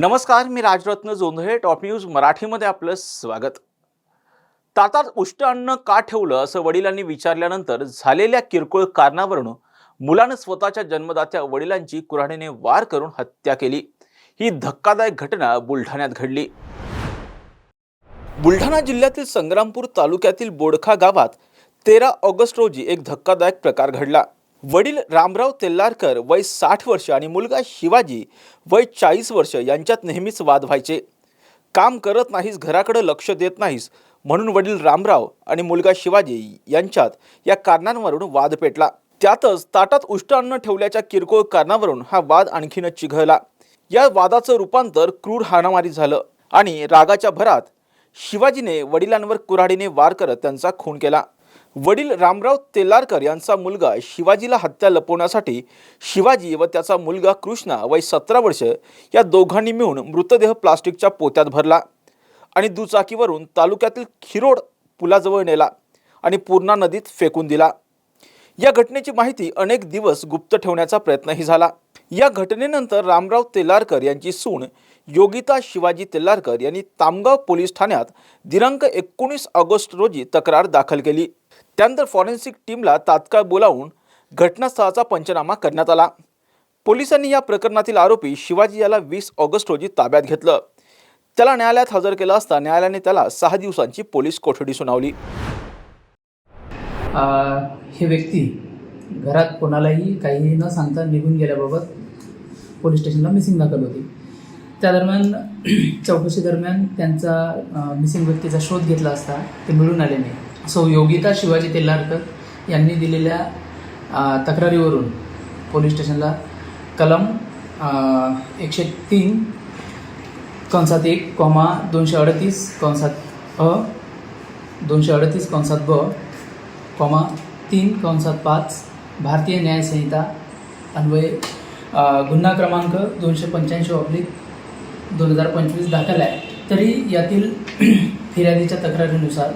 नमस्कार मी Rajratna Jondhale top news मराठीमध्ये आपलं स्वागत. तातात उष्ट अन्न का ठेवलं असं वडिलांनी विचारल्यानंतर झालेल्या किरकोळ कारणावरून मुलानं स्वतःच्या जन्मदात्या वडिलांची कुऱ्हाडीने वार करून हत्या केली. ही धक्कादायक घटना बुलढाण्यात घडली. बुलढाणा जिल्ह्यातील संग्रामपूर तालुक्यातील बोडखा गावात तेरा ऑगस्ट रोजी एक धक्कादायक प्रकार घडला. वडील रामराव तेल्लारकर वय साठ वर्ष आणि मुलगा शिवाजी वय चाळीस वर्ष यांच्यात नेहमीच वाद व्हायचे. काम करत नाहीस घराकडे लक्ष देत नाहीस म्हणून वडील रामराव आणि मुलगा शिवाजी यांच्यात या कारणांवरून वाद पेटला. त्यातच ताटात उष्ट अन्न ठेवल्याच्या किरकोळ कारणावरून हा वाद आणखीनच चिघळला. या वादाचं रूपांतर क्रूर हाणामारी झालं आणि रागाच्या भरात शिवाजीने वडिलांवर कुऱ्हाडीने वार करत त्यांचा खून केला. वडील रामराव तेलारकर यांचा मुलगा शिवाजीला हत्या लपवण्यासाठी शिवाजी व त्याचा मुलगा कृष्णा वय सतरा वर्ष या दोघांनी मिळून मृतदेह प्लास्टिकच्या पोत्यात भरला आणि दुचाकीवरून तालुक्यातील खिरोड पुलाजवळ नेला आणि पूर्णा नदीत फेकून दिला. या घटनेची माहिती अनेक दिवस गुप्त ठेवण्याचा प्रयत्नही झाला. या घटनेनंतर रामराव तेलारकर यांची सून योगिता शिवाजी तेलारकर यांनी तामगाव पोलीस ठाण्यात दिनांक एकोणीस ऑगस्ट रोजी तक्रार दाखल केली. त्यानंतर फॉरेन्सिक टीमला तात्काळ बोलावून घटनास्थळाचा पंचनामा करण्यात आला. पोलिसांनी या प्रकरणातील आरोपी शिवाजी याला वीस ऑगस्ट रोजी ताब्यात घेतलं. त्याला न्यायालयात हजर केलं असता न्यायालयाने त्याला सहा दिवसांची पोलीस कोठडी सुनावली. हे व्यक्ती घरात कोणालाही काही न सांगता निघून गेल्याबाबत पोलीस स्टेशनला मिसिंग दाखल होती. त्या दरम्यान चौकशी दरम्यान त्यांचा मिसिंग व्यक्तीचा शोध घेतला असता ते मिळून आले नाही. सो योगिता शिवाजी तेल्लारकर यांनी दिलेल्या तक्रारीवरून पोलीस स्टेशनला कलम एकशे तीन कंसात एक कॉमा दोनशे अडतीस कंसात अ दोनशे अडतीस कंसात ब कॉमा तीन कंसात पाच भारतीय न्यायसंहिता अन्वये गुन्हा क्रमांक दोनशे पंच्याऐंशी ऑब्लिक दोन हजार पंचवीस दाखल आहे. तरी यातील फिर्यादीच्या तक्रारीनुसार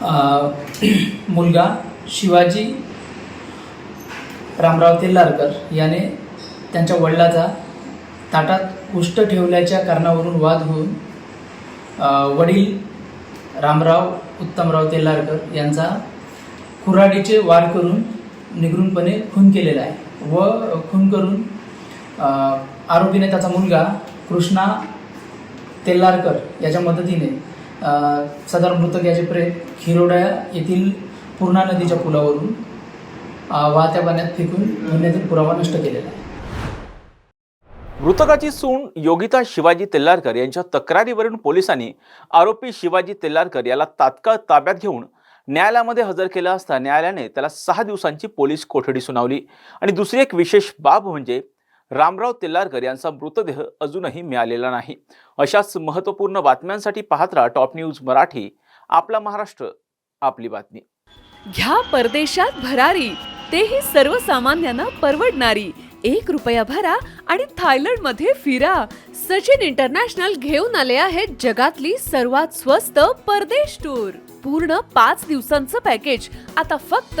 मुलगा शिवाजी रामराव तेल्लारकर याने त्यांच्या वडिलाचा ताटात कुष्ठ ठेवल्याच्या कारणावरून वाद होऊन वडील रामराव उत्तमराव तेल्लारकर यांचा कुऱ्हाडीचे वार करून निगरूनपणे खून केलेला आहे व खून करून आरोपीने त्याचा मुलगा कृष्णा तेल्लारकर याच्या मदतीने सदर मृतक याचे प्रेत खिरोडा येथील पूर्णा नदीच्या पुलावरून वाहत्या पाण्यात फेकून गुन्ह्यातील पुरावा नष्ट केलेला आहे. मृतकाची सून योगिता शिवाजी तेल्लारकर यांच्या तक्रारीवरून पोलिसांनी आरोपी शिवाजी तेल्लारकर याला तात्काळ ताब्यात घेऊन न्यायालयामध्ये हजर केलं असता न्यायालयाने त्याला सहा दिवसांची पोलीस कोठडी सुनावली. आणि दुसरी एक विशेष बाब म्हणजे रामराव तेल्लारकर यांचा मृतदेह अजूनही मिळालेला नाही. अशाच महत्त्वपूर्ण बातम्यांसाठी पाहत राहा टॉप न्यूज मराठी. आपला महाराष्ट्र आपली बातमी. घ्या परदेशात भरारी तेही सर्वसामान्यांना परवडणारी. एक रुपया भरा आणि थायलंडमध्ये फिरा. सचिन इंटरनॅशनल घेऊन आले आहेत जगातली सर्वात स्वस्त परदेश टूर. पूर्ण पाच दिवसांचं पॅकेज. आता फक्त